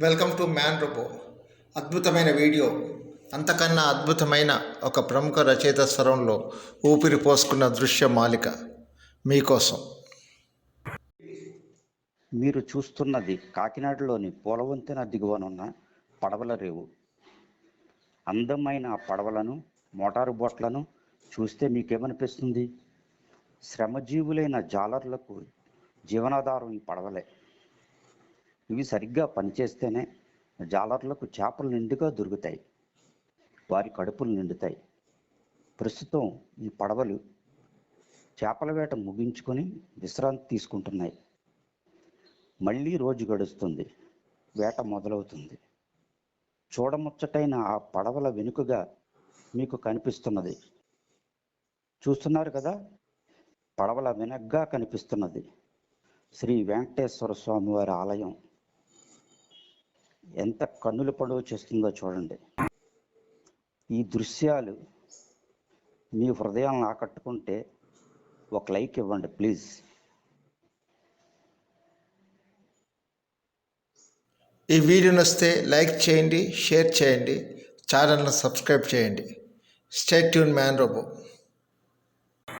Welcome to man robo అద్భుతమైన video. అంతకన్నా అద్భుతమైన ఒక ప్రముఖ రచయిత స్వరంలో ఊపిరి పోసుకున్న దృశ్య మాలిక మీకోసం. మీరు చూస్తున్నది కాకినాడలోని పూలవంతెన దిగువనున్న పడవల రేవు. అందమైన ఆ పడవలను మోటారు బోట్లను చూస్తే మీకేమనిపిస్తుంది? శ్రమజీవులైన జాలర్లకు జీవనాధారం ఈ పడవలే. ఇవి సరిగ్గా పనిచేస్తేనే జాలర్లకు చేపలు నిండుగా దొరుకుతాయి. వారి కడుపులు నిండుతాయి. ప్రస్తుతం ఈ పడవలు చేపల వేట ముగించుకొని విశ్రాంతి తీసుకుంటున్నాయి. మళ్ళీ రోజు గడుస్తుంది. వేట మొదలవుతుంది. చూడముచ్చటైన ఆ పడవల వెనుకగా మీకు కనిపిస్తున్నది. చూస్తున్నారు కదా? పడవల వెనగ్గా కనిపిస్తున్నది. శ్రీ వెంకటేశ్వర స్వామి వారి ఆలయం. ఎంత కన్నుల పొడవు చేస్తుందో చూడండి. ఈ దృశ్యాలు మీ హృదయాలను ఆకట్టుకుంటే ఒక లైక్ ఇవ్వండి ప్లీజ్. ఈ వీడియో నస్తే లైక్ చేయండి షేర్ చేయండి ఛానల్ను సబ్స్క్రైబ్ చేయండి. Stay tuned man robo.